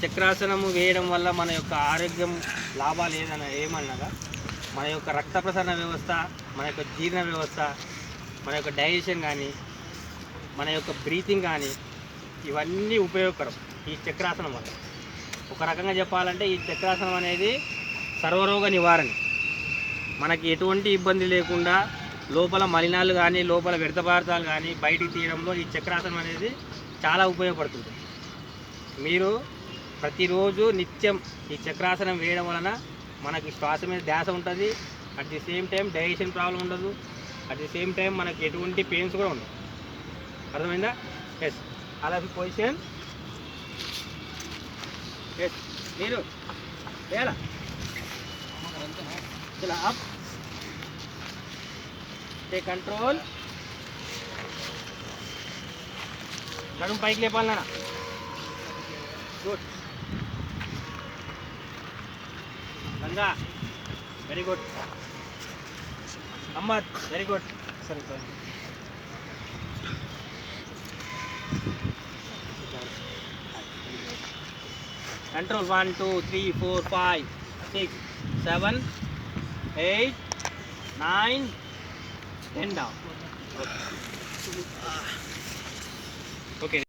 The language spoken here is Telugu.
చక్రాసనము వేయడం వల్ల మన యొక్క ఆరోగ్యం లాభాలు ఏదైనా ఏమన్నగా మన యొక్క రక్త ప్రసరణ వ్యవస్థ మన యొక్క జీర్ణ వ్యవస్థ మన యొక్క డైజెషన్ కానీ మన యొక్క బ్రీతింగ్ కానీ ఇవన్నీ ఉపయోగకరం ఈ చక్రాసనం వల్ల. ఒక రకంగా చెప్పాలంటే ఈ చక్రాసనం అనేది సర్వరోగ నివారణ. మనకి ఎటువంటి ఇబ్బంది లేకుండా లోపల మలినాలు కానీ లోపల వ్యర్థ పదార్థాలు కానీ బయటికి తీయడంలో ఈ చక్రాసనం అనేది చాలా ఉపయోగపడుతుంది. మీరు ప్రతిరోజు నిత్యం ఈ చక్రాసనం వేయడం వలన మనకి శ్వాస మీద ధ్యాస ఉంటుంది. At the same time digestion problem ఉండదు. అట్ ది సేమ్ టైం మనకి ఎటువంటి పెయిన్స్ కూడా ఉండవు. అర్థమైందా? ఎస్ అలా పొజిషన్ ఎస్ మీరు వేలా ఇలా అప్ టేక్ కంట్రోల్ నడుము పైకి లేపాలి నాన్న. Good Ganga. Very good. Ammar. Very good. Sorry, sorry. Control 1, 2, Okay.